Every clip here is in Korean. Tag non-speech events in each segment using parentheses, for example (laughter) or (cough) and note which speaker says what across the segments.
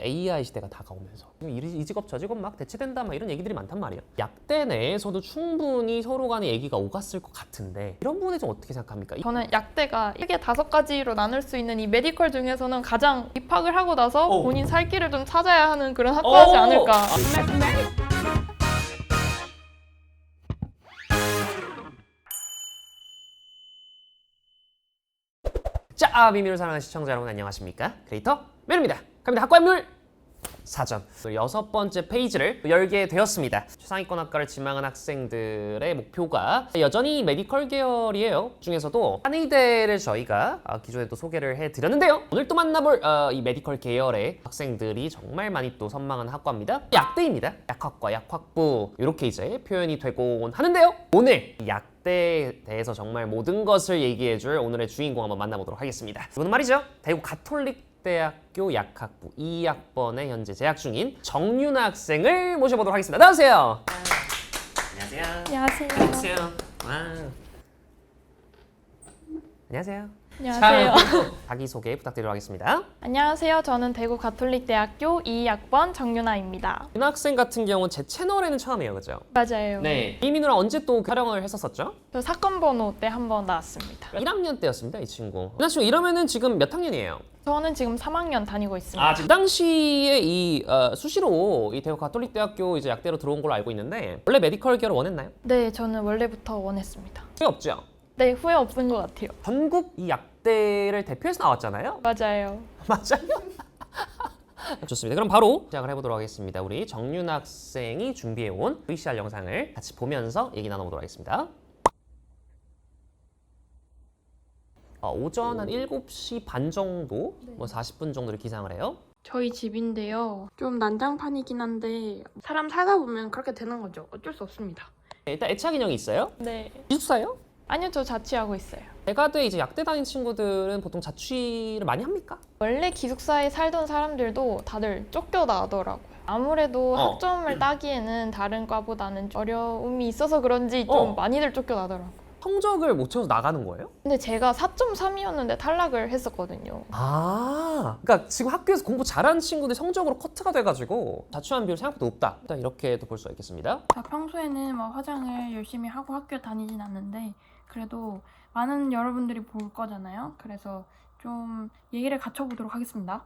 Speaker 1: 이제 AI 시대가 다가오면서 이, 이 직업 저 직업 막 대체된다 막 이런 얘기들이 많단 말이에요. 약대 내에서도 충분히 서로 간에 얘기가 오갔을 것 같은데 이런 부분에 좀 어떻게 생각합니까? 이-
Speaker 2: 저는 약대가 크게 다섯 가지로 나눌 수 있는 이 메디컬 중에서는 가장 입학을 하고 나서
Speaker 1: 어.
Speaker 2: 본인 살 길을 좀 찾아야 하는 그런 학과지
Speaker 1: 어.
Speaker 2: 않을까.
Speaker 1: 아, 자, 아, 미미를 사랑하는 시청자 여러분 안녕하십니까? 크리에이터 메루입니다. 갑니다. 사전 그 여섯 번째 페이지를 열게 되었습니다. 최상위권 학과를 지망한 학생들의 목표가 여전히 메디컬 계열이에요. 중에서도 한의대를 저희가 아, 기존에 또 소개를 해드렸는데요. 오늘 또 만나볼 어, 이 메디컬 계열의 학생들이 정말 많이 또 선망한 학과입니다. 약대입니다. 약학과, 약학부 이렇게 이제 표현이 되곤 하는데요. 오늘 이 약대에 대해서 정말 모든 것을 얘기해줄 오늘의 주인공 한번 만나보도록 하겠습니다. 이분은 말이죠. 대구 가톨릭 대학교 약학부 2학번에 현재 재학 중인 정윤아 학생을 모셔보도록 하겠습니다. 나오세요. 안녕하세요.
Speaker 2: 안녕하세요.
Speaker 1: 안녕하세요. 와. 안녕하세요.
Speaker 2: 안녕하세요.
Speaker 1: 자, 자기소개 부탁드리도록 하겠습니다.
Speaker 2: 안녕하세요. 저는 대구 가톨릭대학교 2학번 정윤아입니다.
Speaker 1: 윤아 학생 같은 경우는 제 채널에는 처음이에요. 그죠?
Speaker 2: 맞아요.
Speaker 1: 네. 이민우랑 언제 또 촬영을 했었었죠?
Speaker 2: 저 사건 번호 때 한 번 나왔습니다.
Speaker 1: 1학년 때였습니다. 이 친구. 윤아 친구 이러면은 지금 몇 학년이에요?
Speaker 2: 저는 지금 3학년 다니고 있습니다.
Speaker 1: 아, 그 당시에 이 어, 수시로 이 대구 가톨릭 대학교 이제 약대로 들어온 걸로 알고 있는데 원래 메디컬 계열 원했나요?
Speaker 2: 네, 저는 원래부터 원했습니다.
Speaker 1: 후회 없죠.
Speaker 2: 네, 후회 없은 것 같아요.
Speaker 1: 전국 이 약 대를 대표해서 나왔잖아요.
Speaker 2: 맞아요. (laughs)
Speaker 1: 맞아요. (laughs) 좋습니다. 그럼 바로 시작을 해보도록 하겠습니다. 우리 정윤 학생이 준비해온 VCR 영상을 같이 보면서 얘기 나눠보도록 하겠습니다. 어, 오전 한 7시 반 정도, 뭐 40분 정도를 기상을 해요.
Speaker 2: 저희 집인데요. 좀 난장판이긴 한데 사람 살다 보면 그렇게 되는 거죠. 어쩔 수 없습니다.
Speaker 1: 네, 일단 애착 인형이 있어요.
Speaker 2: 네.
Speaker 1: 기숙사예요?
Speaker 2: 아니요, 저 자취하고 있어요.
Speaker 1: 대가대 이제 약대 다닌 친구들은 보통 자취를 많이 합니까?
Speaker 2: 원래 기숙사에 살던 사람들도 다들 쫓겨나더라고요. 아무래도
Speaker 1: 어.
Speaker 2: 학점을 따기에는 다른 과보다는 어려움이 있어서 그런지 좀
Speaker 1: 어.
Speaker 2: 많이들 쫓겨나더라고요.
Speaker 1: 성적을 못 채워서 나가는 거예요?
Speaker 2: 근데 제가 4.3이었는데 탈락을 했었거든요.
Speaker 1: 아, 그러니까 지금 학교에서 공부 잘하는 친구들 성적으로 커트가 돼가지고 자취한 비율 생각보다 높다. 일단 이렇게도 볼 수가 있겠습니다.
Speaker 3: 자, 평소에는 뭐 화장을 열심히 하고 학교 다니진 않는데 그래도 많은 여러분들이 볼 거잖아요. 그래서 좀 예의를 갖춰보도록 하겠습니다.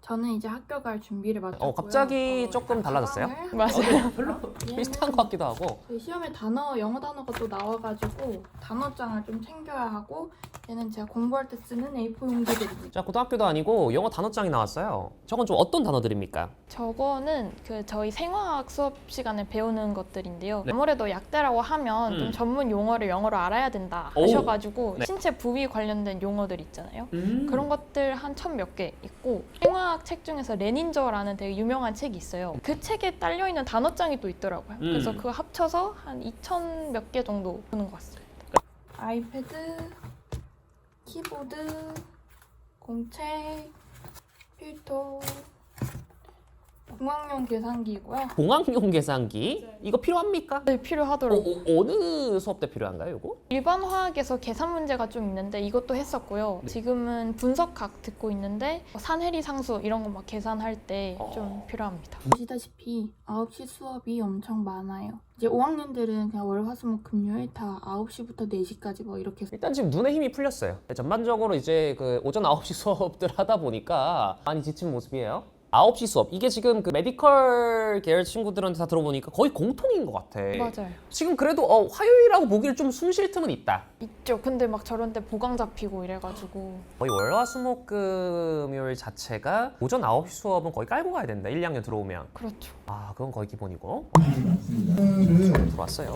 Speaker 3: 저는 이제 학교 갈 준비를 마쳤고요.
Speaker 1: 어, 갑자기
Speaker 3: 어,
Speaker 1: 조금 달라졌어요?
Speaker 3: 가방을 (laughs)
Speaker 2: 맞아요.
Speaker 1: 별로
Speaker 3: 얘는
Speaker 1: 비슷한 것 같기도 하고.
Speaker 3: 그 시험에 단어 영어 단어가 또 나와가지고 단어장을 좀 챙겨야 하고 얘는 제가 공부할 때 쓰는 A4 용지들입니다.
Speaker 1: 자, 고등학교도 아니고 영어 단어장이 나왔어요. 저건 좀 어떤 단어들입니까?
Speaker 2: 저거는 그 저희 생화학 수업 시간에 배우는 것들인데요.
Speaker 1: 네.
Speaker 2: 아무래도 약대라고 하면
Speaker 1: 음.
Speaker 2: 좀 전문 용어를 영어로 알아야 된다
Speaker 1: 오.
Speaker 2: 하셔가지고
Speaker 1: 네.
Speaker 2: 신체 부위 관련된 용어들 있잖아요.
Speaker 1: 음.
Speaker 2: 그런 것들 한 천 몇 개 있고 생화 학 책 중에서 레닌저라는 되게 유명한 책이 있어요. 그 책에 딸려 있는 단어장이 또 있더라고요.
Speaker 1: 음.
Speaker 2: 그래서 그거 합쳐서 한 2천 몇 개 정도 보는 것 같습니다.
Speaker 3: 아이패드, 키보드, 공책, 필터, 공학용 계산기고요.
Speaker 1: 공학용 계산기 이거 필요합니까?
Speaker 2: 네,
Speaker 1: 어,
Speaker 2: 필요하더라고요.
Speaker 1: 어, 느 수업 때 필요한가요, 이거?
Speaker 2: 일반 화학에서 계산 문제가 좀 있는데 이것도 했었고요.
Speaker 1: 네.
Speaker 2: 지금은 분석학 듣고 있는데 산해리 상수 이런 거 막 계산할 때
Speaker 1: 어.
Speaker 2: 좀 필요합니다.
Speaker 3: 보시다시피 9시 수업이 엄청 많아요. 이제 5학년들은 그냥 월, 화, 수, 목, 금요일 다 9시부터 4시까지 뭐 이렇게
Speaker 1: 일단 지금 눈에 힘이 풀렸어요. 전반적으로 이제 그 오전 9시 수업들 하다 보니까 많이 지친 모습이에요. 9시 수업. 이게 지금 그 메디컬 계열 친구들한테 다 들어보니까 거의 공통인 것 같아.
Speaker 2: 맞아요.
Speaker 1: 지금 그래도 어, 화요일하고 목요일 좀 숨 쉴 틈은 있다.
Speaker 2: 있죠. 근데 막 저런 때 보강 잡히고 이래가지고
Speaker 1: 거의 월화수목금요일 자체가 오전 9시 수업은 거의 깔고 가야 된다. 1, 2학년 들어오면.
Speaker 2: 그렇죠.
Speaker 1: 아, 그건 거의 기본이고. 들어왔어요.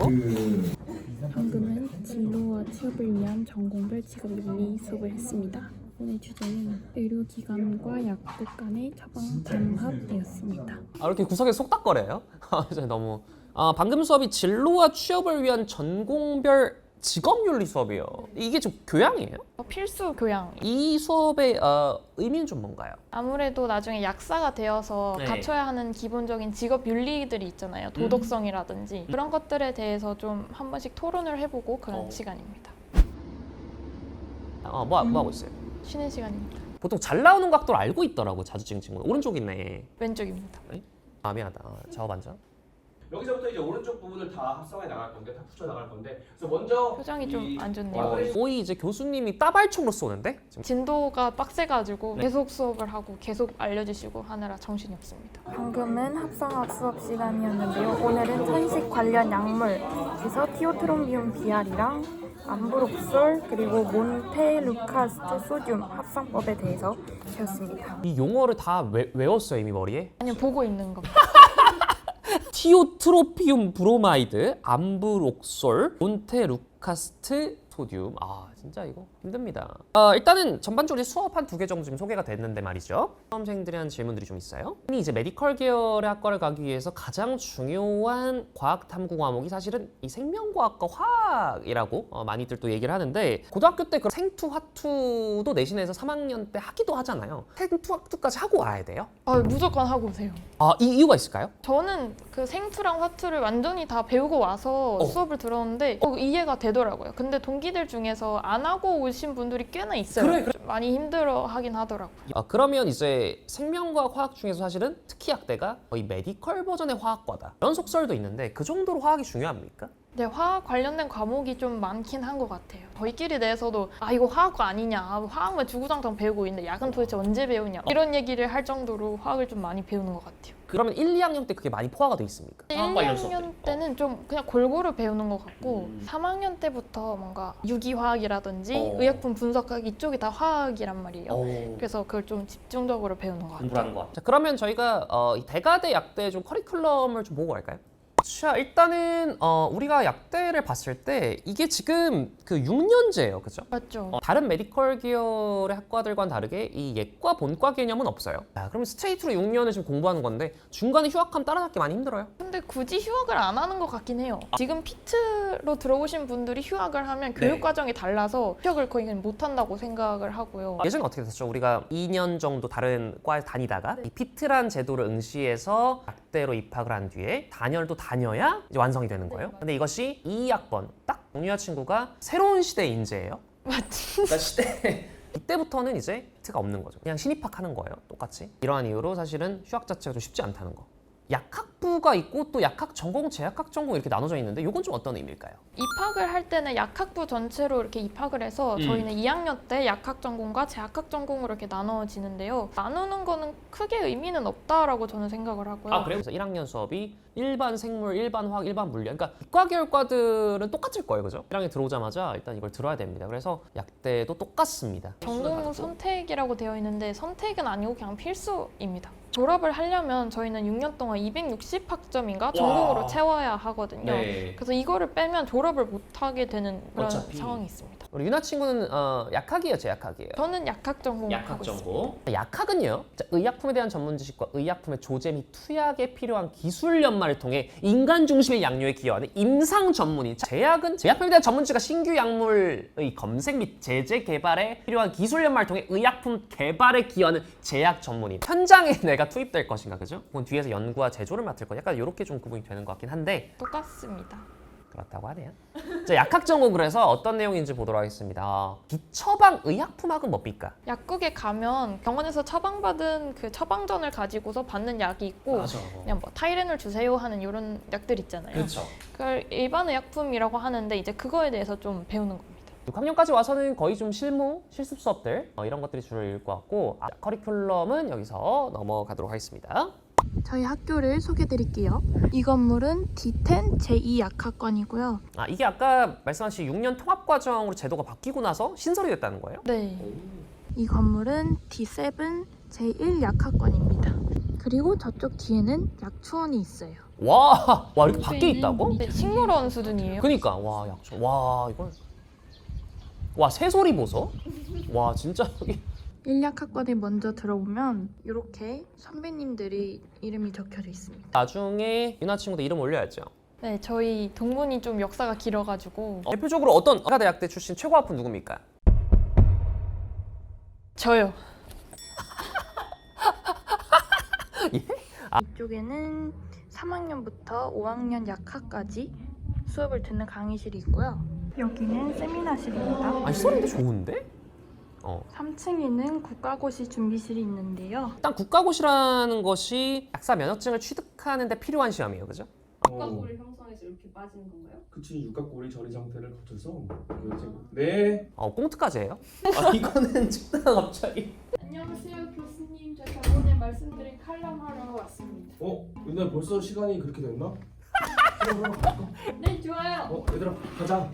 Speaker 3: 방금은 진로와 취업을 위한 전공별 직업 윤리 수업을 했습니다. 오늘 주제는 의료기관과 약국 간의 처방 담합이었습니다.
Speaker 1: 아, 이렇게 구석에 속닥거려요? (laughs) 아, 진짜 너무. 아, 방금 수업이 진로와 취업을 위한 전공별 직업윤리 수업이에요. 이게 좀 교양이에요?
Speaker 2: 어, 필수 교양.
Speaker 1: 이 수업의 어, 의미는 좀 뭔가요?
Speaker 2: 아무래도 나중에 약사가 되어서
Speaker 1: 네.
Speaker 2: 갖춰야 하는 기본적인 직업 윤리들이 있잖아요.
Speaker 1: 음.
Speaker 2: 도덕성이라든지 그런 것들에 대해서 좀 한 번씩 토론을 해보고 그런
Speaker 1: 어.
Speaker 2: 시간입니다.
Speaker 1: 어, 뭐, 뭐 하고 있어요?
Speaker 2: 쉬는 시간입니다.
Speaker 1: 보통 잘 나오는 각도를 알고 있더라고 자주 찍은 친구는 오른쪽 있네.
Speaker 2: 왼쪽입니다.
Speaker 1: 아 미안하다. 어, 작업 완전.
Speaker 4: 여기서부터 이제 오른쪽 부분을 다 합성해 나갈 건데 다 붙여 나갈 건데 그래서 먼저
Speaker 2: 표정이
Speaker 4: 이-
Speaker 2: 좀안 좋네요.
Speaker 4: 어,
Speaker 1: 거의 이제 교수님이 따발총으로 쏘는데 지금
Speaker 2: 진도가 빡세가지고
Speaker 1: 네.
Speaker 2: 계속 수업을 하고 계속 알려주시고 하느라 정신이 없습니다.
Speaker 3: 방금은 합성학 수업 시간이었는데요. 오늘은 천식 관련 약물, 그래서 티오트롬비움 비알이랑 암브록솔 그리고 몬테루카스트 소듐 합성법에 대해서 배웠습니다.
Speaker 1: 이 용어를 다 외, 외웠어요 이미 머리에.
Speaker 2: 아니요 보고 있는 겁니다. (laughs)
Speaker 1: 티오트로피움 브로마이드, 암브록솔, 몬테루카스트 소듐. 아 진짜 이거 힘듭니다. 어, 일단은 전반적으로 수업 한 두 개 정도 지금 소개가 됐는데 말이죠. 수험생들이 한 질문들이 좀 있어요. 흔히 이제 메디컬 계열의 학과를 가기 위해서 가장 중요한 과학 탐구 과목이 사실은 이 생명과학과 화학이라고 어, 많이들 또 얘기를 하는데 고등학교 때 그 생투 화투도 내신에서 3학년 때 하기도 하잖아요. 생투 화투까지 하고 와야 돼요?
Speaker 2: 아, 무조건 하고 오세요.
Speaker 1: 아 이 이유가 있을까요?
Speaker 2: 저는 그 생투랑 화투를 완전히 다 배우고 와서
Speaker 1: 어.
Speaker 2: 수업을 들었는데 어, 이해가 되더라고요. 근데 동기들 중에서 안 하고 오신 분들이 꽤나 있어요.
Speaker 1: 그래,
Speaker 2: 좀 많이 힘들어 하긴 하더라고요.
Speaker 1: 아, 그러면 이제 생명과학 화학 중에서 사실은 특히 약대가 거의 메디컬 버전의 화학과다. 이런 속설도 있는데 그 정도로 화학이 중요합니까?
Speaker 2: 네, 화학 관련된 과목이 좀 많긴 한 것 같아요. 저희끼리 내에서도 아 이거 화학과 아니냐, 아, 화학만 주구장창 배우고 있는데 약은 도대체 언제 배우냐 이런 얘기를 할 정도로 화학을 좀 많이 배우는 것 같아요.
Speaker 1: 그러면 1, 2학년 때 그게 많이 포화가 돼 있습니까?
Speaker 2: 1,
Speaker 1: 화학 관련 수업들이.
Speaker 2: 2학년 때는 좀 그냥 골고루 배우는 것 같고
Speaker 1: 음.
Speaker 2: 3학년 때부터 뭔가 유기화학이라든지
Speaker 1: 어.
Speaker 2: 의약품 분석학 이쪽이 다 화학이란 말이에요.
Speaker 1: 어.
Speaker 2: 그래서 그걸 좀 집중적으로 배우는 것 같아요.
Speaker 1: 공부하는 거. 자, 그러면 저희가 어, 이 대가대 약대 좀 커리큘럼을 좀 보고 갈까요? 자, 일단은 어, 우리가 약대를 봤을 때 이게 지금 그 6년제예요. 그죠?
Speaker 2: 맞죠?
Speaker 1: 어, 다른 메디컬 계열의 학과들과는 다르게 이 예과 본과 개념은 없어요. 자, 그럼 스트레이트로 6년을 지금 공부하는 건데 중간에 휴학하면 따라잡기 많이 힘들어요.
Speaker 2: 근데 굳이 휴학을 안 하는 것 같긴 해요. 지금 피트로 들어오신 분들이 휴학을 하면
Speaker 1: 네.
Speaker 2: 교육 과정이 달라서 휴학을 거의 그냥 못 한다고 생각을 하고요.
Speaker 1: 예전에 어떻게 됐었죠? 우리가 2년 정도 다른 과에 다니다가 이 피트란 제도를 응시해서 약대로 입학을 한 뒤에 단열도 다 녀야 이제 완성이 되는 거예요. 근데 이것이 2학번 딱 정유아 친구가 새로운 시대의 인재예요.
Speaker 2: 맞지?
Speaker 1: 그러니까 시대 (laughs) 이때부터는 이제 피트가 없는 거죠. 그냥 신입학하는 거예요. 똑같이. 이러한 이유로 사실은 휴학 자체가 좀 쉽지 않다는 거. 약학부가 있고 또 약학 전공, 재약학 전공 이렇게 나눠져 있는데 이건 좀 어떤 의미일까요?
Speaker 2: 입학을 할 때는 약학부 전체로 이렇게 입학을 해서
Speaker 1: 음.
Speaker 2: 저희는 2학년 때 약학 전공과 재학학 전공으로 이렇게 나눠지는데요. 나누는 거는 크게 의미는 없다라고 저는 생각을 하고요.
Speaker 1: 아 그래요? 그래서 1학년 수업이 일반 생물, 일반 화학, 일반 물리학 그러니까 이과 계열과들은 똑같을 거예요 그죠? 1학년 들어오자마자 일단 이걸 들어야 됩니다 그래서 약대도 똑같습니다
Speaker 2: 전공 선택이라고 되어 있는데 선택은 아니고 그냥 필수입니다. 졸업을 하려면 저희는 6년 동안 260학점인가 전공으로 채워야 하거든요.
Speaker 1: 네.
Speaker 2: 그래서 이거를 빼면 졸업을 못 하게 되는 그런
Speaker 1: 어차피.
Speaker 2: 상황이 있습니다.
Speaker 1: 우리 유나 친구는 어, 약학이에요 재약학이에요?
Speaker 2: 저는 약학 전공 하고 있습니다.
Speaker 1: 약학은요 자, 의약품에 대한 전문 지식과 의약품의 조제 및 투약에 필요한 기술 연마를 통해 인간 중심의 약료에 기여하는 임상 전문인 자, 제약은 제약품에 대한 전문 지식과 신규 약물의 검색 및 제재 개발에 필요한 기술 연마를 통해 의약품 개발에 기여하는 제약 전문인 현장에 (laughs) 내가 투입될 것인가 그죠? 그건 뒤에서 연구와 제조를 맡을 거 약간 이렇게 좀 구분이 되는 것 같긴 한데
Speaker 2: 똑같습니다.
Speaker 1: 그렇다고 하네요. 자, 약학 전공 그래서 어떤 내용인지 보도록 하겠습니다. 비처방 의약품학은 뭡니까?
Speaker 2: 약국에 가면 병원에서 처방받은 그 처방전을 가지고서 받는 약이 있고 그냥 뭐 타이레놀 주세요 하는 이런 약들 있잖아요.
Speaker 1: 그렇죠.
Speaker 2: 그걸 일반 의약품이라고 하는데 이제 그거에 대해서 좀 배우는 겁니다.
Speaker 1: 6학년까지 와서는 거의 좀 실무, 실습 수업들 어, 이런 것들이 주로 읽을 것 같고 아, 커리큘럼은 여기서 넘어가도록 하겠습니다.
Speaker 3: 저희 학교를 소개드릴게요. 이 건물은 D10 제2약학관이고요.
Speaker 1: 아 이게 아까 말씀하신 6년 통합 과정으로 제도가 바뀌고 나서 신설이 됐다는 거예요?
Speaker 2: 네.
Speaker 3: 이 건물은 D7 제1약학관입니다. 그리고 저쪽 뒤에는 약초원이 있어요.
Speaker 1: 와, 와 이렇게 밖에 있다고?
Speaker 2: 네, 식물원 수준이에요.
Speaker 1: 그니까 와 약초, 와 이걸 와 새소리 보소? 와 진짜 여기
Speaker 3: 1약학관에 먼저 들어오면 이렇게 선배님들이 이름이 적혀져 있습니다.
Speaker 1: 나중에 유나 친구도 이름 올려야죠.
Speaker 2: 네, 저희 동문이 좀 역사가 길어가지고
Speaker 1: 어, 대표적으로 어떤 의과대학대 출신 최고 아픈 누굽니까?
Speaker 2: 저요. (laughs)
Speaker 3: 이쪽에는 3학년부터 5학년 약학까지 수업을 듣는 강의실이 있고요. 여기는 세미나실입니다.
Speaker 1: 아니 소리도 좋은데? 어.
Speaker 5: 3층에는 국가고시 준비실이 있는데요.
Speaker 1: 일단 국가고시라는 것이 약사 면허증을 취득하는 데 필요한 시험이에요, 그죠?
Speaker 6: 국가골을 형성해서 이렇게 빠지는 건가요?
Speaker 4: 그치 육각골이 저리 상태를 거쳐서 그 이제 네
Speaker 1: 어, 꽁트까지 해요? 아, 이거는 찍다가 갑자기.
Speaker 6: 안녕하세요 교수님 저 저번에 말씀드린 칼럼 하러 왔습니다
Speaker 4: 어? 옛날 벌써 시간이 그렇게 됐나?
Speaker 6: 네 좋아요
Speaker 4: 어 얘들아 가자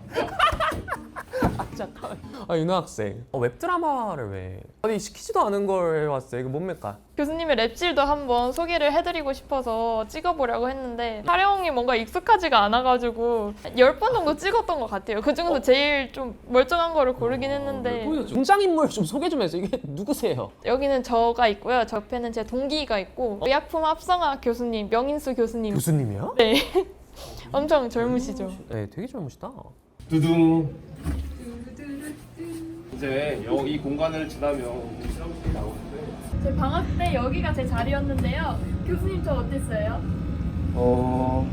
Speaker 1: 잠깐. 아, 윤호 학생. 어, 웹드라마를 왜? 아니, 시키지도 않은 걸 해왔어요. 이거 뭡니까?
Speaker 7: 교수님의 랩실도 한번 소개를 해드리고 싶어서 찍어보려고 했는데 촬영이 뭔가 익숙하지가 않아가지고 10번 정도 찍었던 것 같아요. 그 중에서 제일 좀 멀쩡한 거를 고르긴 했는데
Speaker 1: 등장인물 좀 소개 좀 해주세요. 이게 누구세요?
Speaker 7: 여기는 저가 있고요. 저 옆에는 제 동기가 있고 의약품 합성학 교수님, 명인수 교수님
Speaker 1: 교수님이야?
Speaker 7: 네. 엄청 젊으시죠.
Speaker 1: 네, 되게 젊으시다.
Speaker 4: 두둥 이제 여, 이 공간을 지나면 우리 실험실이 나오는데
Speaker 7: 제 방학 때 여기가 제 자리였는데요. 교수님 저 어땠어요?
Speaker 4: 어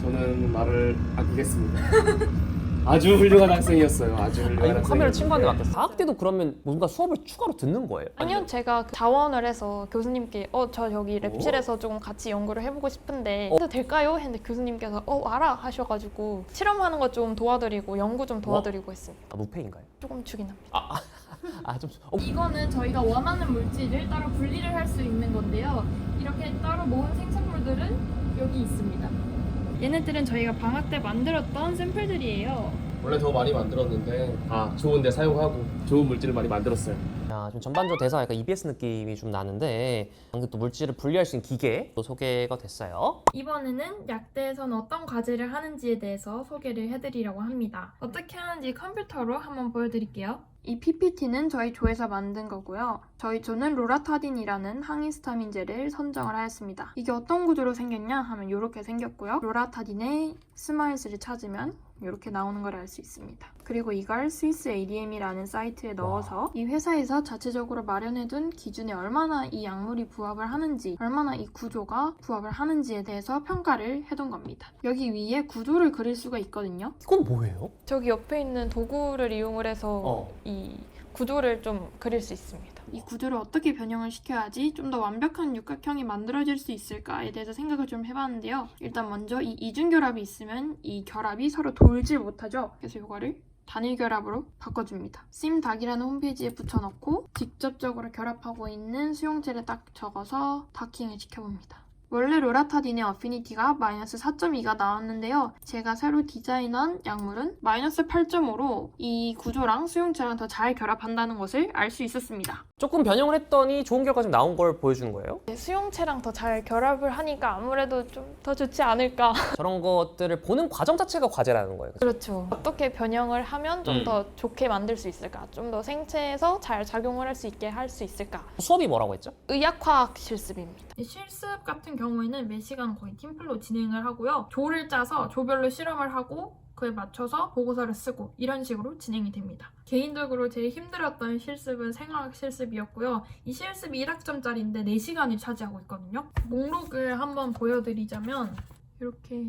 Speaker 4: 저는 말을 아끼겠습니다 (laughs) 아주 훌륭한 학생이었어요 아주
Speaker 1: 아,
Speaker 4: 훌륭한
Speaker 1: 이거
Speaker 4: 학생이었는데
Speaker 1: 카메라 친구한테 맡겼어. 방학 때도 그러면 뭔가 수업을 추가로 듣는 거예요?
Speaker 7: 아니요, 제가 그 자원을 해서 교수님께 어 저 여기 랩실에서 조금 같이 연구를 해보고 싶은데 해도 될까요? 했는데 교수님께서 어 알아 하셔가지고 실험하는 거좀 도와드리고 연구 좀 도와드리고 했습니다.
Speaker 1: 아, 무패인가요?
Speaker 7: 조금 주긴 합니다. (laughs)
Speaker 1: 아, 좀. 어,
Speaker 2: 이거는 저희가 원하는 물질을 따로 분리를 할 수 있는 건데요. 이렇게 따로 모은 생산물들은 여기 있습니다. 얘네들은 저희가 방학 때 만들었던 샘플들이에요.
Speaker 4: 원래 더 많이 만들었는데 아 좋은데 사용하고 좋은 물질을 많이 만들었어요
Speaker 1: 야, 좀 전반적으로 대사가 약간 EBS 느낌이 좀 나는데 방금 또 물질을 분리할 수 있는 기계 또 소개가 됐어요.
Speaker 2: 이번에는 약대에서는 어떤 과제를 하는지에 대해서 소개를 해드리려고 합니다. 어떻게 하는지 컴퓨터로 한번 보여드릴게요. 이 PPT는 저희 조에서 만든 거고요. 저희 조는 로라타딘이라는 항히스타민제를 선정을 하였습니다. 이게 어떤 구조로 생겼냐 하면 이렇게 생겼고요. 로라타딘의 스마일스를 찾으면 이렇게 나오는 걸 알 수 있습니다. 그리고 이걸 스위스 ADM이라는 사이트에 넣어서 이 회사에서 자체적으로 마련해둔 기준에 얼마나 이 약물이 부합을 하는지, 얼마나 이 구조가 부합을 하는지에 대해서 평가를 해둔 겁니다. 여기 위에 구조를 그릴 수가 있거든요.
Speaker 1: 이건 뭐예요?
Speaker 7: 저기 옆에 있는 도구를 이용을 해서
Speaker 1: 어.
Speaker 7: 이 구조를 좀 그릴 수 있습니다.
Speaker 2: 이 구조를 어떻게 변형을 시켜야지 좀 더 완벽한 육각형이 만들어질 수 있을까에 대해서 생각을 좀 해봤는데요. 일단 먼저 이 이중 결합이 있으면 이 결합이 서로 돌질 못하죠. 그래서 이거를 단일 결합으로 바꿔줍니다. 심닭이라는 홈페이지에 붙여넣고 직접적으로 결합하고 있는 수용체를 딱 적어서 다킹을 시켜봅니다. 원래 로라타딘의 어피니티가 마이너스 4.2가 나왔는데요. 제가 새로 디자인한 약물은 마이너스 8.5로 이 구조랑 수용체랑 더 잘 결합한다는 것을 알 수 있었습니다.
Speaker 1: 조금 변형을 했더니 좋은 결과 좀 나온 걸 보여주는 거예요.
Speaker 7: 수용체랑 더 잘 결합을 하니까 아무래도 좀 더 좋지 않을까. (laughs)
Speaker 1: 저런 것들을 보는 과정 자체가 과제라는 거예요.
Speaker 7: 그렇죠. 어떻게 변형을 하면 좀
Speaker 1: 음.
Speaker 7: 더 좋게 만들 수 있을까? 좀 더 생체에서 잘 작용을 할 수 있게 할 수 있을까?
Speaker 1: 수업이 뭐라고 했죠?
Speaker 7: 의학화학 실습입니다.
Speaker 2: 실습 같은 경우에는 매 시간 거의 팀플로 진행을 하고요. 조를 짜서 조별로 실험을 하고 그에 맞춰서 보고서를 쓰고 이런 식으로 진행이 됩니다. 개인적으로 제일 힘들었던 실습은 생화학 실습이었고요. 이 실습이 1학점짜리인데 4시간을 차지하고 있거든요. 목록을 한번 보여드리자면 이렇게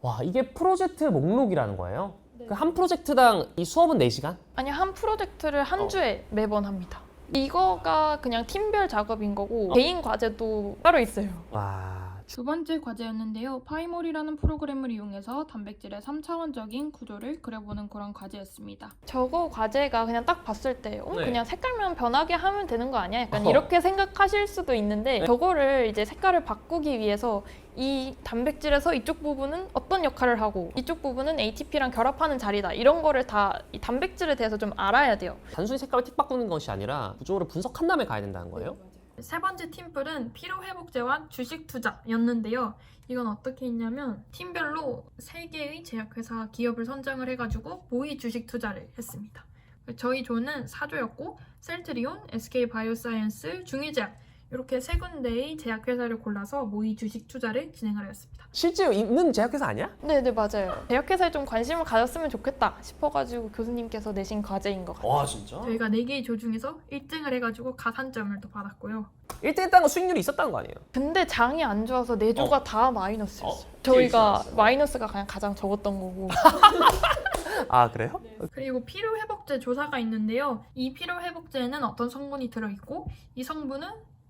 Speaker 1: 와, 이게 프로젝트 목록이라는 거예요? 그 한 프로젝트당 이 수업은 4시간?
Speaker 7: 아니 한 프로젝트를 한
Speaker 1: 어.
Speaker 7: 주에 매번 합니다. 이거가 그냥 팀별 작업인 거고 개인 과제도 따로 있어요.
Speaker 1: 와,
Speaker 2: 두 번째 과제였는데요. 파이몰이라는 프로그램을 이용해서 단백질의 3차원적인 구조를 그려보는 그런 과제였습니다.
Speaker 7: 저거 과제가 그냥 딱 봤을 때 어,
Speaker 1: 네.
Speaker 7: 그냥 색깔만 변하게 하면 되는 거 아니야? 약간
Speaker 1: 어허.
Speaker 7: 이렇게 생각하실 수도 있는데
Speaker 1: 네.
Speaker 7: 저거를 이제 색깔을 바꾸기 위해서 이 단백질에서 이쪽 부분은 어떤 역할을 하고 이쪽 부분은 ATP랑 결합하는 자리다 이런 거를 다 이 단백질에 대해서 좀 알아야 돼요.
Speaker 1: 단순히 색깔을 틱 바꾸는 것이 아니라 구조를 분석한 다음에 가야 된다는 거예요?
Speaker 2: 세 번째 팀플은 피로회복제와 주식 투자였는데요. 이건 어떻게 했냐면 팀별로 세 개의 제약회사 기업을 선정을 해가지고 모의 주식 투자를 했습니다. 저희 조는 사조였고 셀트리온, SK 바이오사이언스, 중의제약 이렇게 세 군데의 제약회사를 골라서 모의 주식 투자를 진행을 하였습니다.
Speaker 1: 실제 있는 제약회사 아니야?
Speaker 7: 네, 네 맞아요. 대학회사에 좀 관심을 가졌으면 좋겠다 싶어가지고 교수님께서 내신 과제인 것 같아요.
Speaker 1: 와, 진짜?
Speaker 2: 저희가 네 개의 조 중에서 1등을 해가지고 가산점을 또 받았고요.
Speaker 1: 1등 했다는 건 수익률이 있었다는 거 아니에요?
Speaker 8: 근데 장이 안 좋아서 내조가 다 마이너스였어요.
Speaker 1: 어,
Speaker 8: 저희가 마이너스가 그냥 가장 적었던 거고. (laughs)
Speaker 1: 아 그래요?
Speaker 2: 그리고 피로회복제 조사가 있는데요. 이 피로회복제에는 어떤 성분이 들어있고 이 성분은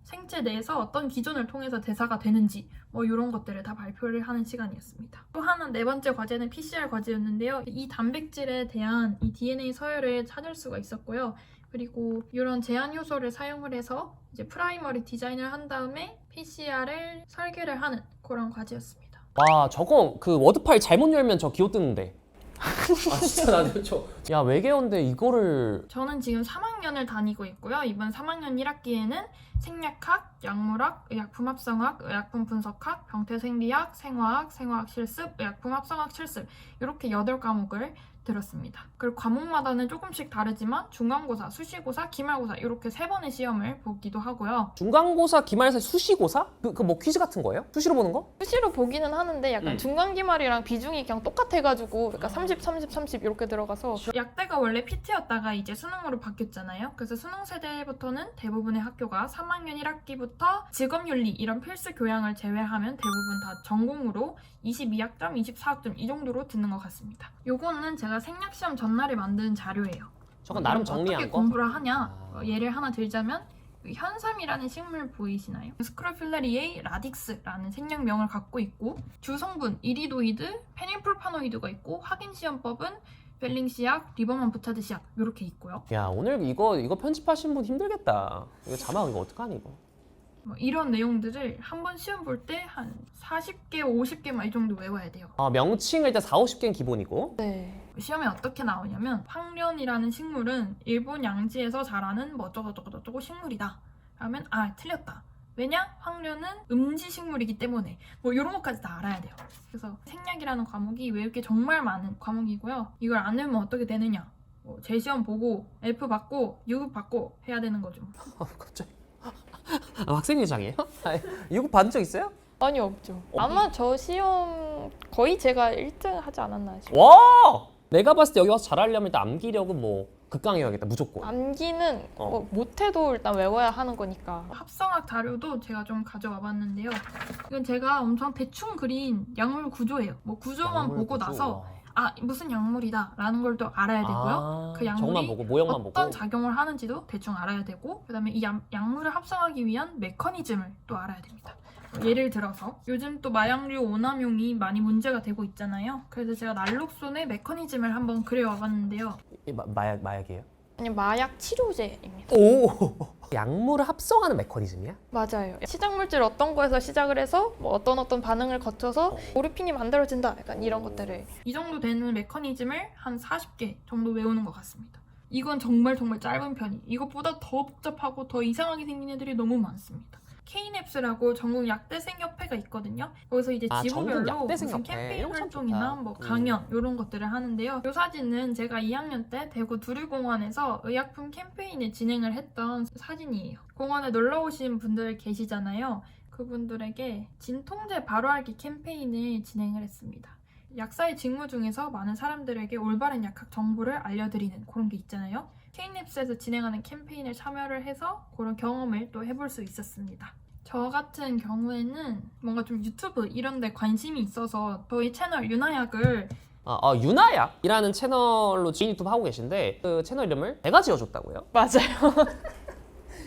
Speaker 2: 생체 내에서 어떤 기전을 통해서 대사가 되는지 뭐 이런 것들을 다 발표를 하는 시간이었습니다. 또 하나 네 번째 과제는 PCR 과제였는데요. 이 단백질에 대한 이 DNA 서열을 찾을 수가 있었고요. 그리고 이런 제한 요소를 사용을 해서 이제 프라이머리 디자인을 한 다음에 PCR을 설계를 하는 그런 과제였습니다.
Speaker 1: 와 저거 그 워드 파일 잘못 열면 저 기호 뜨는데. 아 진짜 나도 저. 야 외계어인데 이거를
Speaker 2: 저는 지금 3학년을 다니고 있고요. 이번 3학년 1학기에는 생략학, 약물학, 의약품 합성학, 의약품 분석학, 병태생리학, 생화학, 생화학 실습, 의약품 합성학 실습 이렇게 8과목을 들었습니다. 그리고 과목마다는 조금씩 다르지만 중간고사, 수시고사, 기말고사 이렇게 세 번의 시험을 보기도 하고요.
Speaker 1: 중간고사, 기말고사, 수시고사? 그그뭐 퀴즈 같은 거예요? 수시로 보는 거?
Speaker 8: 수시로 보기는 하는데 약간
Speaker 1: 음.
Speaker 8: 중간 기말이랑 비중이 그냥 똑같아가지고 그러니까 30, 30, 30 이렇게 들어가서
Speaker 2: 약대가 원래 PT였다가 이제 수능으로 바뀌었잖아요. 그래서 수능 세대부터는 대부분의 학교가 3학년 1학기부터 직업윤리 이런 필수 교양을 제외하면 대부분 다 전공으로 22학점, 24학점 이 정도로 듣는 것 같습니다. 요거는 제가 생략시험 전날에 만든 자료예요.
Speaker 1: 저건 나름
Speaker 2: 어떻게
Speaker 1: 정리한 거?
Speaker 2: 공부를 하냐?
Speaker 1: 아.
Speaker 2: 어, 예를 하나 들자면 그 현삼이라는 식물 보이시나요? 스크로필라리에이 라딕스라는 생략명을 갖고 있고 주성분 이리도이드, 페닐풀파노이드가 있고 확인 시험법은 벨링시약, 리버만 부차드 시약 이렇게 있고요.
Speaker 1: 야 오늘 이거 이거 편집하신 분 힘들겠다. 이거 자막 이거 어떡하니 이거?
Speaker 2: 뭐 이런 내용들을 한 번 시험 볼 때 한 40개, 50개만 이 정도 외워야 돼요.
Speaker 1: 아 명칭을 일단 4, 50개는 기본이고
Speaker 8: 네.
Speaker 2: 시험에 어떻게 나오냐면 황련이라는 식물은 일본 양지에서 자라는 뭐 어쩌고저쩌고 식물이다. 그러면 아 틀렸다. 왜냐? 황련은 음지 식물이기 때문에 뭐 이런 것까지 다 알아야 돼요. 그래서 생략이라는 과목이 외울 게 정말 많은 과목이고요. 이걸 안 외우면 어떻게 되느냐? 뭐 재시험 보고 F 받고 U 받고 해야 되는 거죠.
Speaker 1: 아, (laughs) 갑자기 아, 학생회장이에요? 아니, 이거 받은 적 있어요?
Speaker 8: 아니 없죠. 아마 저 시험 거의 제가 1등 하지 않았나 싶어요.
Speaker 1: 와! 내가 봤을 때 여기 와서 잘하려면 일단 암기력은 뭐 극강해야겠다 무조건.
Speaker 8: 암기는
Speaker 1: 어.
Speaker 8: 뭐 못해도 일단 외워야 하는 거니까.
Speaker 2: 합성학 자료도 제가 좀 가져와 봤는데요. 이건 제가 엄청 대충 그린 약물 구조예요. 뭐 구조만
Speaker 1: 약물
Speaker 2: 보고
Speaker 1: 구조.
Speaker 2: 나서
Speaker 1: 와.
Speaker 2: 아 무슨 약물이다 라는 걸 또 알아야 되고요.
Speaker 1: 아,
Speaker 2: 그 약물이
Speaker 1: 정만 보고 모형만
Speaker 2: 어떤
Speaker 1: 보고.
Speaker 2: 작용을 하는지도 대충 알아야 되고 그다음에 이 약, 약물을 합성하기 위한 메커니즘을 또 알아야 됩니다. 예를 들어서 요즘 또 마약류 오남용이 많이 문제가 되고 있잖아요. 그래서 제가 날록손의 메커니즘을 한번 그려와 봤는데요.
Speaker 1: 이 마, 마약 마약이에요?
Speaker 8: 아니 마약 치료제입니다.
Speaker 1: 오! (laughs) 약물을 합성하는 메커니즘이야?
Speaker 8: 맞아요. 시작 물질 어떤 거에서 시작을 해서 뭐 어떤 어떤 반응을 거쳐서 모르핀이 만들어진다. 약간 이런 것들을
Speaker 2: 이 정도 되는 메커니즘을 한 40개 정도 외우는 것 같습니다. 이건 정말 정말 짧은 편이. 이것보다 더 복잡하고 더 이상하게 생긴 애들이 너무 많습니다. 케이넵스라고 전국 약대 생 협회가 있거든요. 거기서 이제
Speaker 1: 아, 전국
Speaker 2: 무슨
Speaker 1: 협회.
Speaker 2: 캠페인
Speaker 1: 이런 거 참
Speaker 2: 활동이나
Speaker 1: 좋다.
Speaker 2: 뭐
Speaker 1: 음.
Speaker 2: 강연 이런 것들을 하는데요. 이 사진은 제가 2학년 때 대구 두류공원에서 의약품 캠페인을 진행을 했던 사진이에요. 공원에 놀러 오신 분들 계시잖아요. 그분들에게 진통제 바로알기 캠페인을 진행을 했습니다. 약사의 직무 중에서 많은 사람들에게 올바른 약학 정보를 알려드리는 그런 게 있잖아요. 케이넵스에서 진행하는 캠페인을 참여를 해서 그런 경험을 또 해볼 수 있었습니다. 저 같은 경우에는 뭔가 좀 유튜브 이런 데 관심이 있어서 저희 채널 유나약을
Speaker 1: 아, 아 유나약이라는 채널로 지인 유튜브 하고 계신데 그 채널 이름을 내가 지어줬다고요?
Speaker 8: 맞아요. (laughs)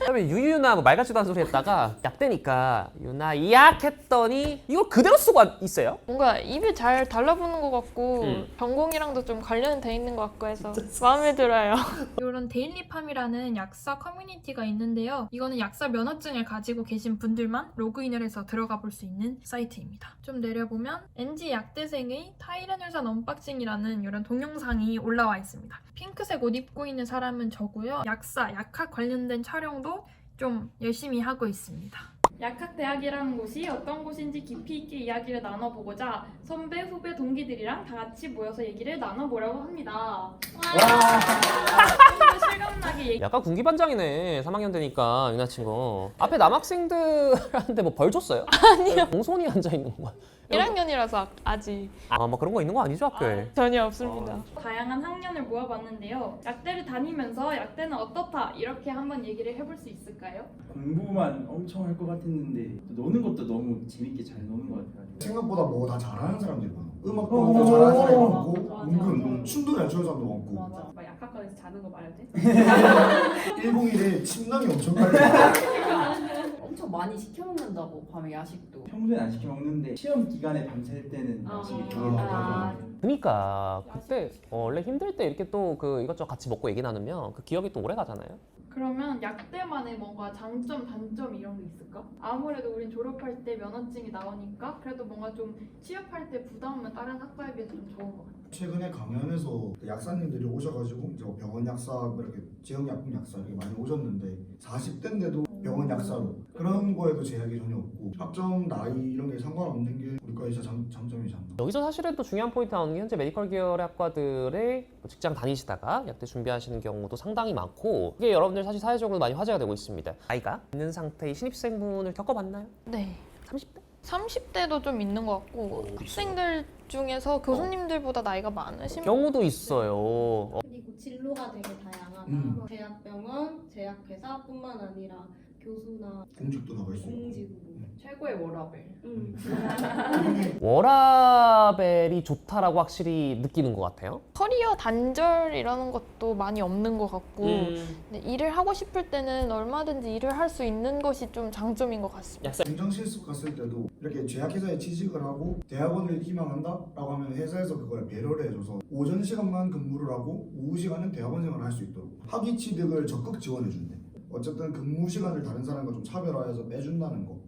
Speaker 1: 그다음에 유유나 뭐 말 같지도 않은 소리 했다가 약대니까 유나 약 했더니 이거 그대로 쓰고 있어요?
Speaker 8: 뭔가 입이 잘 달라붙는 것 같고
Speaker 1: 음.
Speaker 8: 전공이랑도 좀 관련돼 있는 것 같고 해서 마음에 들어요. (laughs)
Speaker 2: 이런 데일리팜이라는 약사 커뮤니티가 있는데요. 이거는 약사 면허증을 가지고 계신 분들만 로그인을 해서 들어가 볼 수 있는 사이트입니다. 좀 내려보면 NG 약대생의 타이레놀산 언박싱이라는 이런 동영상이 올라와 있습니다. 핑크색 옷 입고 있는 사람은 저고요. 약사, 약학 관련된 촬영도 좀 열심히 하고 있습니다.
Speaker 9: 약학대학이라는 곳이 어떤 곳인지 깊이 있게 이야기를 나눠보고자 선배, 후배, 동기들이랑 다 같이 모여서 얘기를 나눠보려고 합니다. (laughs) 실감나게 얘기
Speaker 1: 약간 군기반장이네. 3학년 되니까 유나 친구. 앞에 남학생들한테 뭐 벌 줬어요? 아니요. 공손히 앉아 있는 거야.
Speaker 2: 1학년이라서 아직
Speaker 1: 아, 뭐 그런 거 있는 거 아니죠 학교에?
Speaker 2: 전혀 없습니다.
Speaker 9: 다양한 학년을 모아봤는데요. 약대를 다니면서 약대는 어떻다 이렇게 한번 얘기를 해볼 수 있을까요?
Speaker 10: 공부만 엄청 할 것 같 았는데 또 노는 것도 너무 재밌게 잘 노는 것 같아요.
Speaker 11: 생각보다 뭐 다 잘하는 사람들이 많아. 음악도 뭐 잘하는 사람이 많고,
Speaker 9: 맞아.
Speaker 11: 은근 춤도 잘 추는 사람도 많고.
Speaker 9: 맞아. 막 약학과에서 자는 거 말해도 돼? (laughs)
Speaker 11: 101에 침낭이 엄청 깔려. (laughs)
Speaker 12: 엄청 많이 시켜 먹는다고 밤에 야식도.
Speaker 10: 평소엔 안 시켜 먹는데 시험 기간에 밤샐 때는
Speaker 9: 아.
Speaker 10: 되게
Speaker 11: 아.
Speaker 10: 많아서
Speaker 1: 그니까 그때 어, 원래 힘들 때 이렇게 또 그 이것저것 같이 먹고 얘기 나누면 그 기억이 또 오래 가잖아요.
Speaker 9: 그러면 약대만의 뭔가 장점, 단점 이런 게 있을까? 아무래도 우린 졸업할 때 면허증이 나오니까 그래도 뭔가 좀 취업할 때 부담은 다른 학과에 비해서 좀 적은 것 같아.
Speaker 11: 최근에 강연에서 약사님들이 오셔가지고 이제 뭐 병원 약사 뭐 이렇게 지역 약품 약사 이렇게 많이 오셨는데 40대인데도 병원 약사로 그런 거에도 제약이 전혀 없고 학점 나이 이런 게 상관없는 게 우리 과의 진짜 장, 장점이지 않나.
Speaker 1: 여기서 사실은 또 중요한 포인트 나오는 게 현재 메디컬 계열의 학과들의 직장 다니시다가 약대 준비하시는 경우도 상당히 많고 이게 여러분들 사실 사회적으로 많이 화제가 되고 있습니다. 나이가 있는 상태의 신입생분을 겪어봤나요?
Speaker 2: 네.
Speaker 1: 30대?
Speaker 2: 30대도 좀 있는 것 같고 학생들 중에서 교수님들보다 나이가 많으신
Speaker 1: 경우도 있어요. 어,
Speaker 12: 그리고 진로가 되게 다양하다.
Speaker 11: 음.
Speaker 12: 뭐 제약병원, 제약회사뿐만 아니라 교수나
Speaker 11: 공직도 나갈 수 있고.
Speaker 12: 공직.
Speaker 9: 최고의 워라벨.
Speaker 12: 음. (laughs)
Speaker 1: 워라벨이 좋다라고 확실히 느끼는 것 같아요.
Speaker 2: 커리어 단절 이라는 것도 많이 없는 것 같고
Speaker 1: 음.
Speaker 2: 근데 일을 하고 싶을 때는 얼마든지 일을 할 수 있는 것이 좀 장점인 것 같습니다.
Speaker 1: 약사
Speaker 11: 행정 실습 갔을 때도 이렇게 제약회사에 취직을 하고 대학원을 희망한다라고 하면 회사에서 그걸 배려를 해줘서 오전 시간만 근무를 하고 오후 시간은 대학원 생활을 할 수 있도록 학위 취득을 적극 지원해준대. 어쨌든 근무 시간을 다른 사람과 좀 차별화해서 빼준다는 거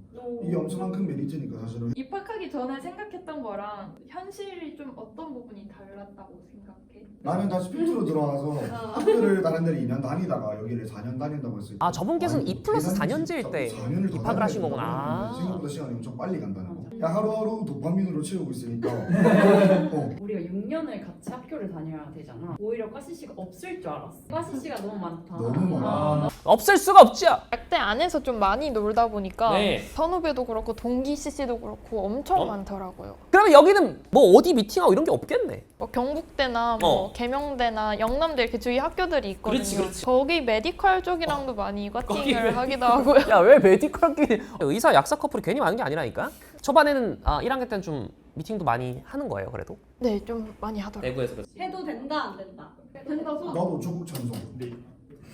Speaker 11: 이게 엄청난 큰 메리트니까 사실은
Speaker 9: 입학하기 전에 생각했던 거랑 현실이 좀 어떤 부분이 달랐다고 생각해?
Speaker 11: 나는 다시 필두로 (laughs) 들어와서 학교를 다른 데를 2년 다니다가 여기를 4년 다닌다고 했을 때
Speaker 1: 아 저분께서는
Speaker 11: 아니,
Speaker 1: 2 플러스
Speaker 11: 계산이
Speaker 1: 4년제일
Speaker 11: 진짜
Speaker 1: 때
Speaker 11: 4년을 더
Speaker 1: 입학을 하신 거구나.
Speaker 11: 생각보다 시간이 엄청 빨리 간다는 거. 야 하루하루 도파민으로 채우고 있으니까 (laughs) 어,
Speaker 12: 우리가 6년을 같이 학교를 다녀야 되잖아. 오히려 과시시가 없을 줄 알았어. 과시시가 너무 많다.
Speaker 11: 너무 많아.
Speaker 1: 없을 수가 없죠.
Speaker 2: 약대 안에서 좀 많이 놀다 보니까
Speaker 1: 네.
Speaker 2: 선후배도 그렇고 동기 CC도 그렇고 엄청
Speaker 1: 어?
Speaker 2: 많더라고요.
Speaker 1: 그러면 여기는 뭐 어디 미팅하고 이런 게 없겠네.
Speaker 2: 뭐 경북대나 뭐
Speaker 1: 어.
Speaker 2: 계명대나 영남대 이렇게 주위 학교들이 있거든요.
Speaker 1: 그렇지, 그렇지.
Speaker 2: 거기 메디컬 쪽이랑도 많이
Speaker 1: 거기
Speaker 2: 과팅을 하기도 하고요. (laughs)
Speaker 1: 야 왜 메디컬끼리 의사 약사 커플이 괜히 많은 게 아니라니까. 초반에는 아 1학년 때는 좀 미팅도 많이 하는 거예요. 그래도
Speaker 2: 네, 좀 많이 하더라고요.
Speaker 1: 내부에서 그렇지.
Speaker 12: 해도 된다 안 된다.
Speaker 9: 된다고?
Speaker 11: 나도 조국 찬성.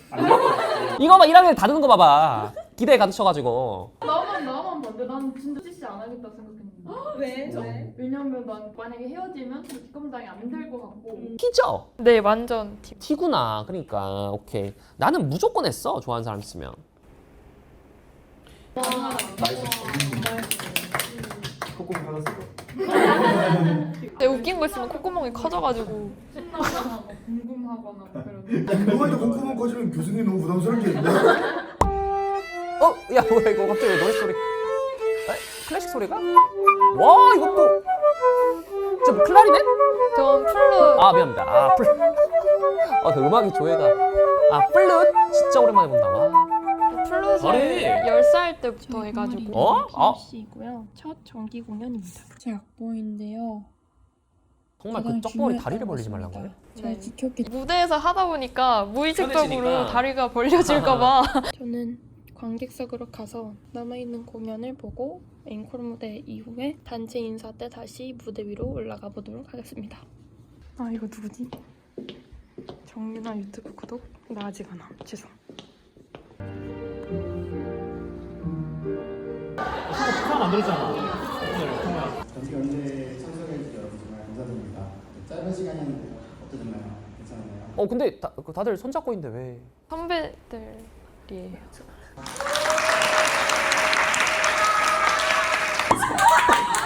Speaker 11: (laughs)
Speaker 1: 이거 봐 1학년 다 드는 거 봐봐. 기대에 가득쳐가지고.
Speaker 9: 나만 나만 반대. 난 진짜 CC 안 하겠다 생각했는데.
Speaker 12: 왜?
Speaker 9: 왜? 왜냐면 난 만약에 헤어지면 뒷감당이 안 될 것 같고
Speaker 1: 티죠?
Speaker 2: 네, 완전 팁.
Speaker 1: 티구나. 그러니까 오케이. 나는 무조건 했어. 좋아하는 사람 있으면.
Speaker 10: 콧구멍 하나
Speaker 2: 근데 웃긴 거 있으면 콧구멍이 커져가지고
Speaker 9: 신나거나 뭐 궁금하거나 뭐 그런.
Speaker 11: 그거에도 콧구멍 꺼지면 교수님 너무 부담스럽겠는데?
Speaker 1: 어? 야 뭐야 이거 갑자기 노래 소리. 에? 클래식 소리가? 와 이것도. 저뭐 클라리넷?
Speaker 2: 전 플루
Speaker 1: 아 미안합니다. 아 플. 아그 음악이 조예가. 아 플룻 진짜 오랜만에 본다. 와. 잘해.
Speaker 2: 10살 때부터 해가지고
Speaker 1: 어? 어?
Speaker 13: 씨고요. 첫 정기 공연입니다. 제 악보인데요.
Speaker 1: 정말 그
Speaker 13: 중요했던
Speaker 1: 다리를
Speaker 13: 것
Speaker 1: 벌리지
Speaker 13: 같습니다.
Speaker 1: 말라고요?
Speaker 13: 잘
Speaker 2: 네.
Speaker 13: 지켰기
Speaker 2: 무대에서 하다 보니까 무의식적으로
Speaker 1: 편해지니까.
Speaker 2: 다리가 벌려질까봐 (laughs)
Speaker 13: 저는 관객석으로 가서 남아있는 공연을 보고 앵콜 무대 이후에 단체 인사 때 다시 무대 위로 올라가 보도록 하겠습니다. 아 이거 누구지? 정윤아 유튜브 구독? 나 아직 안 함. 죄송.
Speaker 11: 전직 연대 참석해주셔서 여러분 정말 감사드립니다. 짧은 시간이었는데 어떠셨나요? 괜찮았나요?
Speaker 1: 어 근데 다, 그 다들 손잡고 있는데 왜?
Speaker 2: 선배들이에요.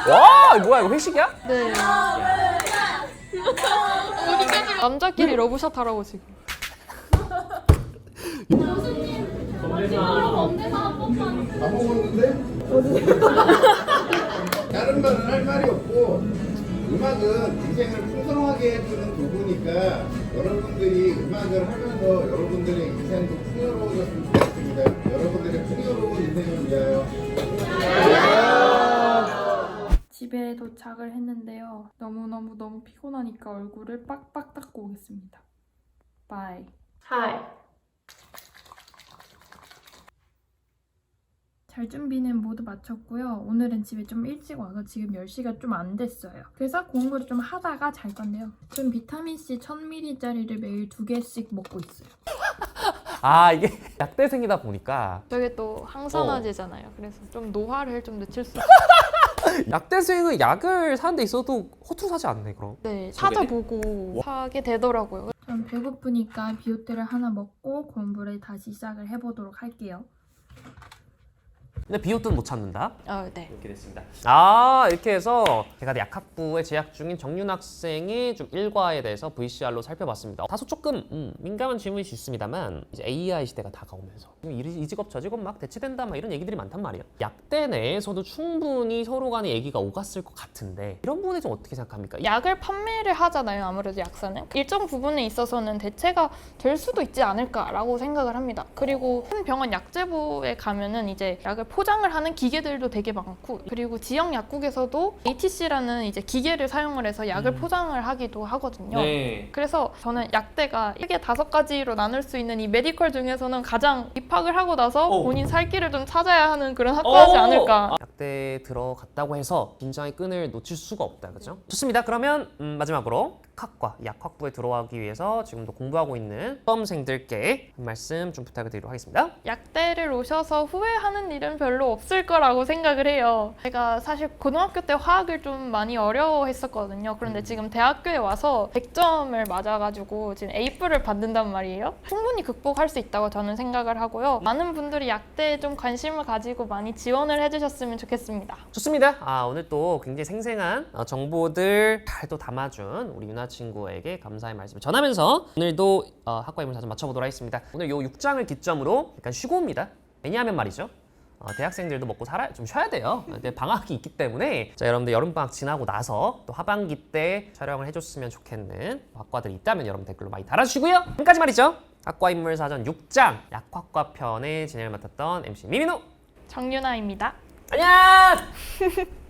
Speaker 1: 와 이거 뭐야 이거 회식이야?
Speaker 2: 네. 남자끼리 러브샷 하라고 지금.
Speaker 11: 안 먹었는데? (laughs) 다른 말은 할 말이 없고
Speaker 14: 음악은 인생을 풍성하게 해주는 도구니까 여러분들이 음악을 하면서 여러분들의 인생도 풍요로워졌으면 좋겠습니다. 여러분들의 풍요로운 인생을 위하여.
Speaker 3: 집에 도착을 했는데요. 너무너무 너무 피곤하니까 얼굴을 빡빡 닦고 오겠습니다. 바이.
Speaker 2: 하
Speaker 3: 잘 준비는 모두 마쳤고요. 오늘은 집에 좀 일찍 와서 지금 10시가 좀 안 됐어요. 그래서 공부를 좀 하다가 잘 건데요. 전 비타민C 1000ml짜리를 매일 두 개씩 먹고 있어요. (laughs)
Speaker 1: 아 이게 약대생이다 보니까
Speaker 2: 저게 또 항산화제잖아요. 그래서 좀 노화를 좀 늦출 수 있어요. (laughs)
Speaker 1: 약대생은 약을 사는 데 있어도 허투루 사지 않네 그럼.
Speaker 2: 네, 찾아보고 사게 되더라고요.
Speaker 3: 전 배고프니까 비오트를 하나 먹고 공부를 다시 시작을 해보도록 할게요.
Speaker 1: 근데 비오트는 못 찾는다.
Speaker 2: 아, 네.
Speaker 1: 이렇게 됐습니다. 아 이렇게 해서 제가 약학부에 재학 중인 정윤 학생의 좀 일과에 대해서 VCR로 살펴봤습니다. 다소 조금 음, 민감한 질문일 수 있습니다만 이제 AI 시대가 다가오면서 이, 이 직업 저 직업 막 대체된다 막 이런 얘기들이 많단 말이에요. 약대 내에서도 충분히 서로 간의 얘기가 오갔을 것 같은데 이런 부분에 좀 어떻게 생각합니까?
Speaker 2: 약을 판매를 하잖아요. 아무래도 약사는 일정 부분에 있어서는 대체가 될 수도 있지 않을까라고 생각을 합니다. 그리고 큰 병원 약제부에 가면은 이제 약을 포장을 하는 기계들도 되게 많고 그리고 지역 약국에서도 ATC라는 이제 기계를 사용을 해서 약을
Speaker 1: 음.
Speaker 2: 포장을 하기도 하거든요.
Speaker 1: 네.
Speaker 2: 그래서 저는 약대가 크게 다섯 가지로 나눌 수 있는 이 메디컬 중에서는 가장 입학을 하고 나서
Speaker 1: 어.
Speaker 2: 본인 살 길을 좀 찾아야 하는 그런 학과지 않을까.
Speaker 1: 아, 약대에 들어갔다고 해서 긴장의 끈을 놓칠 수가 없다, 그죠? 좋습니다. 그러면 음, 마지막으로 학과 약학부에 들어가기 위해서 지금도 공부하고 있는 수험생들께 한 말씀 좀 부탁을 드리도록 하겠습니다.
Speaker 2: 약대를 오셔서 후회하는 일은 별로 없을 거라고 생각을 해요. 제가 사실 고등학교 때 화학을 좀 많이 어려워했었거든요. 그런데 지금 대학교에 와서 100점을 맞아가지고 지금 A뿔을 받는단 말이에요. 충분히 극복할 수 있다고 저는 생각을 하고요. 많은 분들이 약대에 좀 관심을 가지고 많이 지원을 해주셨으면 좋겠습니다.
Speaker 1: 좋습니다. 아, 오늘 또 굉장히 생생한 어, 정보들 잘 또 담아준 우리 유나 친구에게 감사의 말씀을 전하면서 오늘도 어, 학과 인물 사전 맞춰보도록 하겠습니다. 오늘 요 6장을 기점으로 약간 쉬고 옵니다. 왜냐하면 말이죠. 어, 대학생들도 먹고 살아 좀 쉬어야 돼요. 근데 방학이 있기 때문에 자 여러분들 여름 방학 지나고 나서 또 하반기 때 촬영을 해줬으면 좋겠는 학과들이 있다면 여러분 댓글로 많이 달아주시고요. 지금까지 말이죠. 학과 인물 사전 6장 약학과 편의 진행을 맡았던 MC 미민호
Speaker 2: 정윤아입니다.
Speaker 1: 안녕. (laughs)